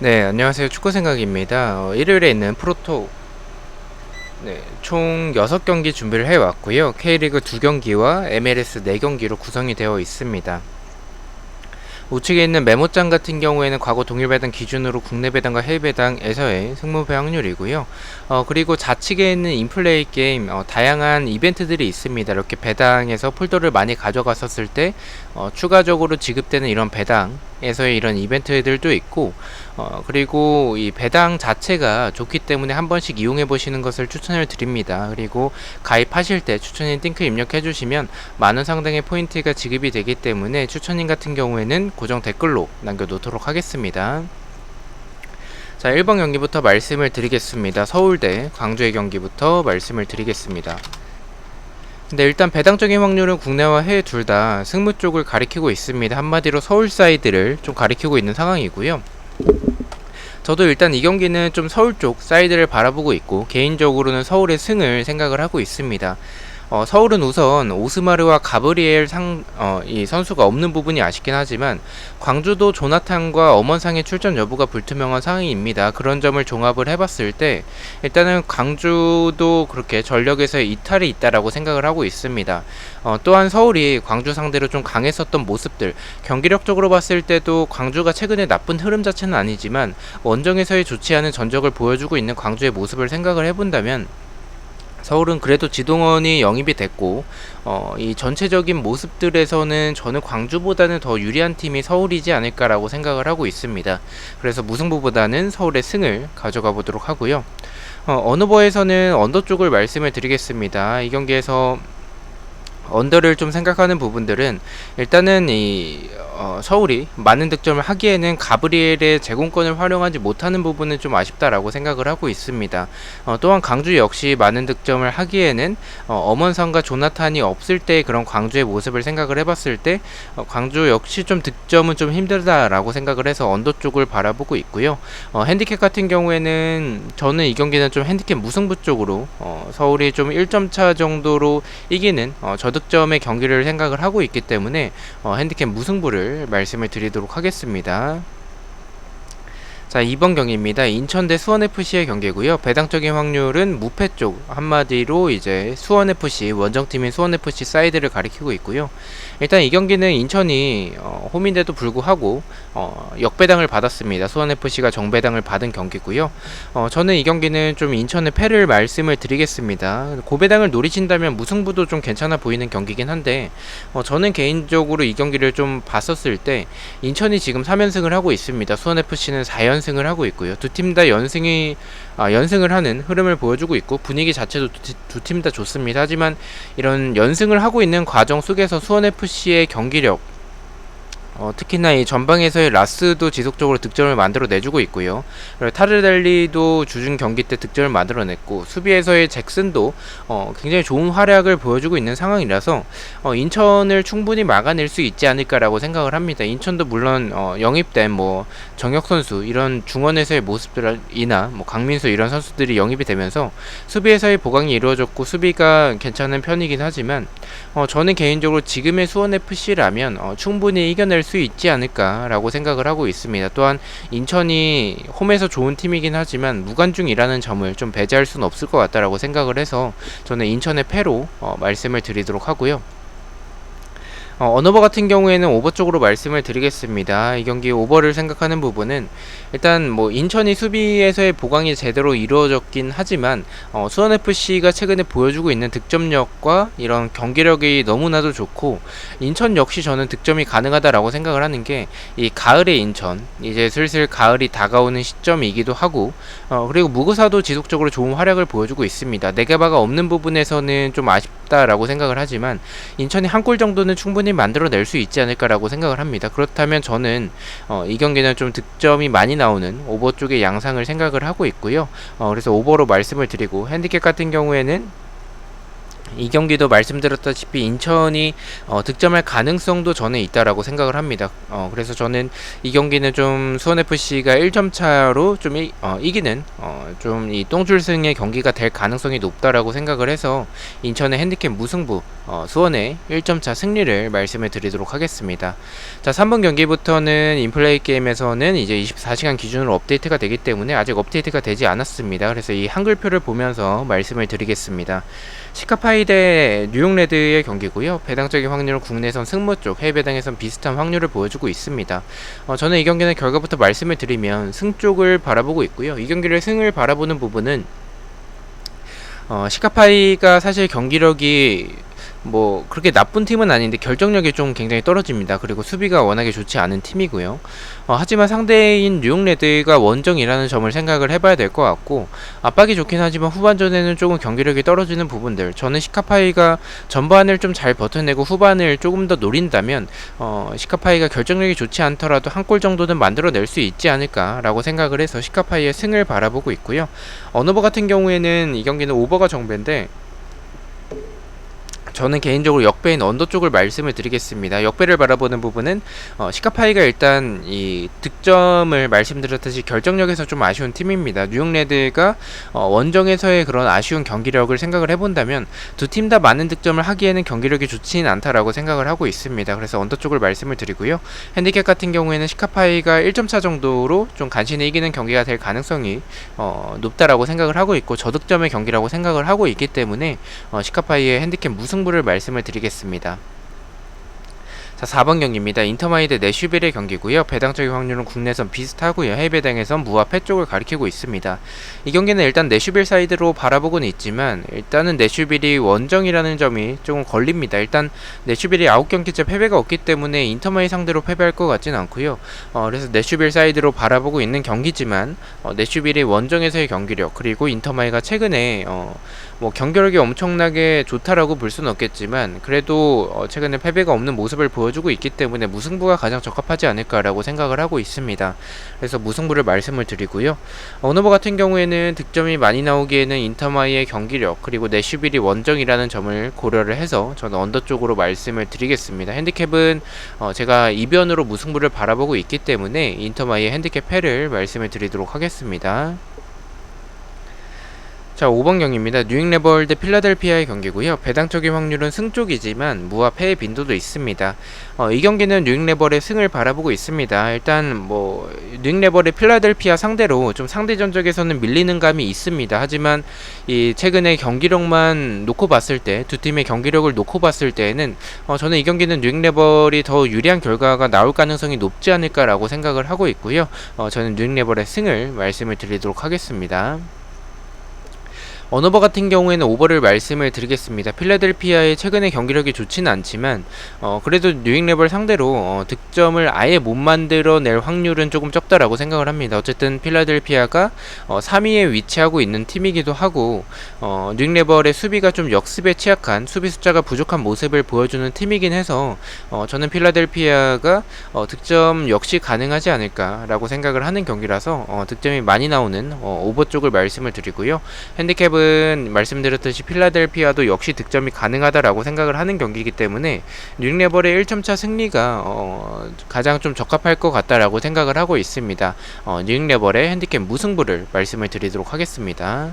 네, 안녕하세요. 축구 생각입니다. 어, 일요일에 있는 프로토 네, 총 6경기 준비를 해 왔고요. K리그 2경기와 MLS 4경기로 구성이 되어 있습니다. 우측에 있는 메모장 같은 경우에는 과거 동일 배당 기준으로 국내 배당과 해외 배당에서의 승무배 확률이고요. 어, 그리고 좌측에 있는 인플레이 게임 어, 다양한 이벤트들이 있습니다. 이렇게 배당에서 폴더를 많이 가져갔었을 때 어, 추가적으로 지급되는 이런 배당 에서의 이런 이벤트들도 있고 어, 그리고 이 배당 자체가 좋기 때문에 한 번씩 이용해 보시는 것을 추천을 드립니다. 그리고 가입하실 때 추천인 띵크 입력해 주시면 만 원 상당의 포인트가 지급이 되기 때문에 추천인 같은 경우에는 고정 댓글로 남겨 놓도록 하겠습니다. 자, 1번 경기부터 말씀을 드리겠습니다. 서울대 광주의 경기부터 말씀을 드리겠습니다. 근데 일단 배당적인 확률은 국내와 해외 둘 다 승무 쪽을 가리키고 있습니다. 한마디로 서울 사이드를 좀 가리키고 있는 상황이고요. 저도 일단 이 경기는 좀 서울 쪽 사이드를 바라보고 있고 개인적으로는 서울의 승을 생각을 하고 있습니다. 어, 서울은 우선 오스마르와 가브리엘 상, 어, 이 선수가 없는 부분이 아쉽긴 하지만 광주도 조나탄과 엄원상의 출전 여부가 불투명한 상황입니다. 그런 점을 종합을 해봤을 때 일단은 광주도 그렇게 전력에서의 이탈이 있다라고 생각을 하고 있습니다. 어, 또한 서울이 광주 상대로 좀 강했었던 모습들 경기력적으로 봤을 때도 광주가 최근에 나쁜 흐름 자체는 아니지만 원정에서의 좋지 않은 전적을 보여주고 있는 광주의 모습을 생각을 해본다면 서울은 그래도 지동원이 영입이 됐고 어, 이 전체적인 모습들에서는 저는 광주보다는 더 유리한 팀이 서울이지 않을까라고 생각을 하고 있습니다. 그래서 무승부보다는 서울의 승을 가져가 보도록 하고요. 어, 어느버에서는 언더 쪽을 말씀을 드리겠습니다. 이 경기에서 언더를 좀 생각하는 부분들은 일단은 이 어, 서울이 많은 득점을 하기에는 가브리엘의 제공권을 활용하지 못하는 부분은 좀 아쉽다라고 생각을 하고 있습니다. 어, 또한 강주 역시 많은 득점을 하기에는 어, 머선과 조나탄이 없을 때 그런 광주의 모습을 생각을 해봤을 때 어, 광주 역시 좀 득점은 좀 힘들다라고 생각을 해서 언더 쪽을 바라보고 있고요. 어, 핸디캡 같은 경우에는 저는 이 경기는 좀 핸디캡 무승부 쪽으로 어, 서울이 좀 1점 차 정도로 이기는 어, 저 득점의 경기를 생각을 하고 있기 때문에 어, 핸디캡 무승부를 말씀을 드리도록 하겠습니다. 자, 2번 경기입니다. 인천 대 수원FC의 경기고요. 배당적인 확률은 무패 쪽 한마디로 이제 수원FC 원정팀인 수원FC 사이드를 가리키고 있고요. 일단 이 경기는 인천이 어, 홈인데도 불구하고 어, 역배당을 받았습니다. 수원FC가 정배당을 받은 경기고요. 어, 저는 이 경기는 좀 인천의 패를 말씀을 드리겠습니다. 고배당을 노리신다면 무승부도 좀 괜찮아 보이는 경기긴 한데 어, 저는 개인적으로 이 경기를 좀 봤었을 때 인천이 지금 3연승을 하고 있습니다. 수원FC는 4연승 연승을 하고 있고요. 두 팀 다 연승이 아, 연승을 하는 흐름을 보여주고 있고 분위기 자체도 두 팀 다 좋습니다. 하지만 이런 연승을 하고 있는 과정 속에서 수원 FC의 경기력 어, 특히나 이 전방에서의 라스도 지속적으로 득점을 만들어 내주고 있고요. 타르델리도 주중 경기 때 득점을 만들어냈고 수비에서의 잭슨도 어, 굉장히 좋은 활약을 보여주고 있는 상황이라서 어, 인천을 충분히 막아낼 수 있지 않을까라고 생각을 합니다. 인천도 물론 어, 영입된 뭐 정혁 선수 이런 중원에서의 모습들이나 뭐 강민수 이런 선수들이 영입이 되면서 수비에서의 보강이 이루어졌고 수비가 괜찮은 편이긴 하지만 어, 저는 개인적으로 지금의 수원 FC라면 어, 충분히 이겨낼 수 있지 않을까라고 생각을 하고 있습니다. 또한 인천이 홈에서 좋은 팀이긴 하지만 무관중이라는 점을 좀 배제할 수는 없을 것 같다라고 생각을 해서 저는 인천의 패로 어, 말씀을 드리도록 하고요. 어, 언어버 같은 경우에는 오버 쪽으로 말씀을 드리겠습니다. 이 경기 오버를 생각하는 부분은 일단 뭐 인천이 수비에서의 보강이 제대로 이루어졌긴 하지만 어, 수원 FC가 최근에 보여주고 있는 득점력과 이런 경기력이 너무나도 좋고 인천 역시 저는 득점이 가능하다라고 생각을 하는 게 이 가을의 인천 이제 슬슬 가을이 다가오는 시점이기도 하고 어, 그리고 무구사도 지속적으로 좋은 활약을 보여주고 있습니다. 네개바가 없는 부분에서는 좀 아쉽 다라고 생각을 하지만 인천이 한 골 정도는 충분히 만들어낼 수 있지 않을까라고 생각을 합니다. 그렇다면 저는 어, 이 경기는 좀 득점이 많이 나오는 오버 쪽의 양상을 생각을 하고 있고요. 어, 그래서 오버로 말씀을 드리고 핸디캡 같은 경우에는 이 경기도 말씀드렸다시피 인천이 어, 득점할 가능성도 저는 있다라고 생각을 합니다. 어, 그래서 저는 이 경기는 좀 수원 FC가 1점 차로 좀 이, 어, 이기는 어, 좀이 똥줄승의 경기가 될 가능성이 높다라고 생각을 해서 인천의 핸디캡 무승부 어, 수원의 1점 차 승리를 말씀을 드리도록 하겠습니다. 자, 3번 경기부터는 인플레이 게임에서는 이제 24시간 기준으로 업데이트가 되기 때문에 아직 업데이트가 되지 않았습니다. 그래서 이 한글표를 보면서 말씀을 드리겠습니다. 시카파이 대 뉴욕 레드의 경기고요. 배당적인 확률은 국내선 승무 쪽, 해외 배당에선 비슷한 확률을 보여주고 있습니다. 어, 저는 이 경기는 결과부터 말씀을 드리면 승 쪽을 바라보고 있고요. 이 경기를 승을 바라보는 부분은 어, 시카파이가 사실 경기력이 뭐 그렇게 나쁜 팀은 아닌데 결정력이 좀 굉장히 떨어집니다. 그리고 수비가 워낙에 좋지 않은 팀이고요. 어, 하지만 상대인 뉴욕 레드가 원정이라는 점을 생각을 해봐야 될 것 같고 압박이 좋긴 하지만 후반전에는 조금 경기력이 떨어지는 부분들 저는 시카파이가 전반을 좀 잘 버텨내고 후반을 조금 더 노린다면 어, 시카파이가 결정력이 좋지 않더라도 한 골 정도는 만들어낼 수 있지 않을까라고 생각을 해서 시카파이의 승을 바라보고 있고요. 언어버 같은 경우에는 이 경기는 오버가 정배인데 저는 개인적으로 역배인 언더 쪽을 말씀을 드리겠습니다. 역배를 바라보는 부분은 어, 시카파이가 일단 이 득점을 말씀드렸듯이 결정력에서 좀 아쉬운 팀입니다. 뉴욕 레드가 어, 원정에서의 그런 아쉬운 경기력을 생각을 해본다면 두 팀 다 많은 득점을 하기에는 경기력이 좋지는 않다라고 생각을 하고 있습니다. 그래서 언더 쪽을 말씀을 드리고요. 핸디캡 같은 경우에는 시카파이가 1점 차 정도로 좀 간신히 이기는 경기가 될 가능성이 어, 높다라고 생각을 하고 있고 저득점의 경기라고 생각을 하고 있기 때문에 어, 시카파이의 핸디캡 무승 승부를 말씀을 드리겠습니다. 자, 4번 경기입니다. 인터마이 드 내슈빌의 경기고요. 배당 적인 확률은 국내선 비슷하고요. 해외 배당에선 무와 패 쪽을 가리키고 있습니다. 이 경기는 일단 내슈빌 사이드로 바라보고는 있지만 일단은 내슈빌이 원정이라는 점이 조금 걸립니다. 일단 내슈빌이 9경기째 패배가 없기 때문에 인터마이 상대로 패배할 것 같진 않고요. 어, 그래서 내슈빌 사이드로 바라보고 있는 경기지만 어, 내슈빌이 원정에서의 경기력 그리고 인터마이가 최근에 어, 뭐 경기력이 엄청나게 좋다라고 볼 수는 없겠지만 그래도 어, 최근에 패배가 없는 모습을 보여 주고 있기 때문에 무승부가 가장 적합하지 않을까라고 생각을 하고 있습니다. 그래서 무승부를 말씀을 드리고요. 어너버 같은 경우에는 득점이 많이 나오기에는 인터마이의 경기력 그리고 내슈빌이 원정이라는 점을 고려를 해서 저는 언더 쪽으로 말씀을 드리겠습니다. 핸디캡은 어, 제가 이변으로 무승부를 바라보고 있기 때문에 인터마이의 핸디캡 패를 말씀을 드리도록 하겠습니다. 자, 5번 경기입니다. 뉴잉 대 필라델피아의 경기고요. 배당적인 확률은 승 쪽이지만 무와 패의 빈도도 있습니다. 어, 이 경기는 뉴잉 레벌의 승을 바라보고 있습니다. 일단 뭐 뉴잉 레벌의 필라델피아 상대로 좀 상대 전적에서는 밀리는 감이 있습니다. 하지만 이 최근에 경기력만 놓고 봤을 때 두 팀의 경기력을 놓고 봤을 때에는 어, 저는 이 경기는 뉴잉 레벌이 더 유리한 결과가 나올 가능성이 높지 않을까라고 생각을 하고 있고요. 어, 저는 뉴잉 레벌의 승을 말씀을 드리도록 하겠습니다. 언어버 같은 경우에는 오버를 말씀을 드리겠습니다. 필라델피아의 최근의 경기력이 좋지는 않지만 어, 그래도 뉴잉레벌 상대로 어, 득점을 아예 못 만들어낼 확률은 조금 적다라고 생각을 합니다. 어쨌든 필라델피아가 어, 3위에 위치하고 있는 팀이기도 하고 어, 뉴잉레벌의 수비가 좀 역습에 취약한 수비 숫자가 부족한 모습을 보여주는 팀이긴 해서 어, 저는 필라델피아가 어, 득점 역시 가능하지 않을까라고 생각을 하는 경기라서 어, 득점이 많이 나오는 어, 오버 쪽을 말씀을 드리고요. 핸디캡은 은 말씀드렸듯이 필라델피아도 역시 득점이 가능하다라고 생각을 하는 경기이기 때문에 뉴잉레벌의 1점차 승리가 어, 가장 좀 적합할 것 같다라고 생각을 하고 있습니다. 어, 뉴잉레벌의 핸디캡 무승부를 말씀을 드리도록 하겠습니다.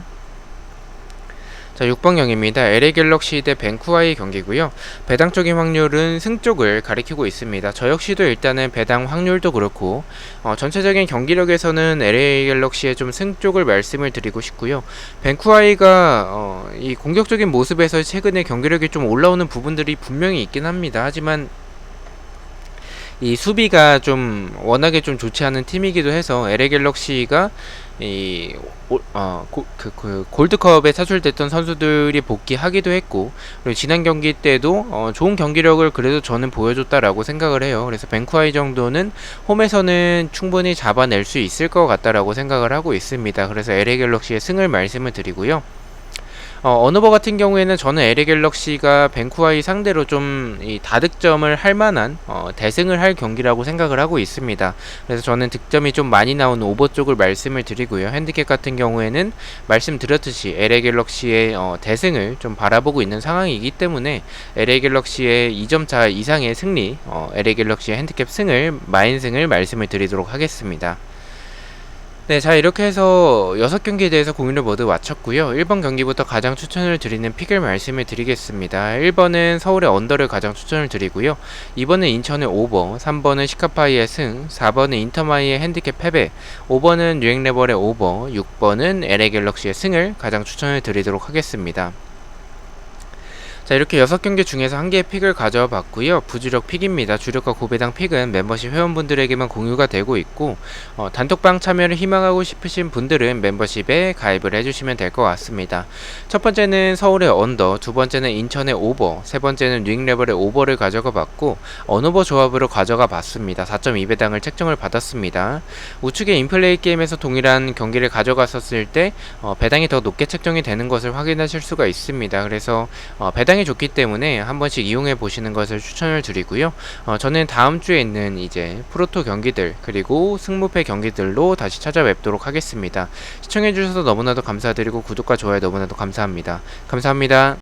자, 6번 경기입니다. LA 갤럭시 대 벤쿠아의 경기고요. 배당적인 확률은 승 쪽을 가리키고 있습니다. 저 역시도 일단은 배당 확률도 그렇고 어, 전체적인 경기력에서는 LA 갤럭시의 좀 승 쪽을 말씀을 드리고 싶고요. 벤쿠아이가 어, 이 공격적인 모습에서 최근에 경기력이 좀 올라오는 부분들이 분명히 있긴 합니다. 하지만 이 수비가 좀 워낙에 좀 좋지 않은 팀이기도 해서 LA 갤럭시가 이 어, 그, 그 골드컵에 사출됐던 선수들이 복귀하기도 했고 그리고 지난 경기 때도 어, 좋은 경기력을 그래도 저는 보여줬다라고 생각을 해요. 그래서 벤쿠아이 정도는 홈에서는 충분히 잡아낼 수 있을 것 같다라고 생각을 하고 있습니다. 그래서 LA 갤럭시의 승을 말씀을 드리고요. 어, 어느버 같은 경우에는 저는 LA 갤럭시가 벤쿠아이 상대로 좀이 다득점을 할 만한 어, 대승을 할 경기라고 생각을 하고 있습니다. 그래서 저는 득점이 좀 많이 나오는 오버 쪽을 말씀을 드리고요. 핸디캡 같은 경우에는 말씀드렸듯이 LA 갤럭시의 어, 대승을 좀 바라보고 있는 상황이기 때문에 LA 갤럭시의 2점 차 이상의 승리, 어, LA 갤럭시의 핸디캡 승을 마인승을 말씀을 드리도록 하겠습니다. 네, 자 이렇게 해서 6경기에 대해서 공유를 모두 마쳤고요. 1번 경기부터 가장 추천을 드리는 픽을 말씀을 드리겠습니다. 1번은 서울의 언더를 가장 추천을 드리고요. 2번은 인천의 오버, 3번은 시카파이의 승, 4번은 인터마이의 핸디캡 패배, 5번은 뉴앵레벌의 오버, 6번은 LA 갤럭시의 승을 가장 추천을 드리도록 하겠습니다. 자 이렇게 6경기 중에서 한 개의 픽을 가져와 봤고요. 부주력 픽입니다. 주력과 고배당 픽은 멤버십 회원분들에게만 공유가 되고 있고 어, 단톡방 참여를 희망하고 싶으신 분들은 멤버십에 가입을 해주시면 될 것 같습니다. 첫 번째는 서울의 언더 두 번째는 인천의 오버 세 번째는 뉴잉레벨의 오버를 가져가 봤고 언오버 조합으로 가져가 봤습니다. 4.2배당을 책정을 받았습니다. 우측의 인플레이 게임에서 동일한 경기를 가져갔었을 때 어, 배당이 더 높게 책정이 되는 것을 확인하실 수가 있습니다. 그래서 어, 배당이 좋기 때문에 한 번씩 이용해 보시는 것을 추천을 드리고요. 어, 저는 다음 주에 있는 이제 프로토 경기들 그리고 승무패 경기들로 다시 찾아뵙도록 하겠습니다. 시청해 주셔서 너무나도 감사드리고 구독과 좋아요 너무나도 감사합니다. 감사합니다.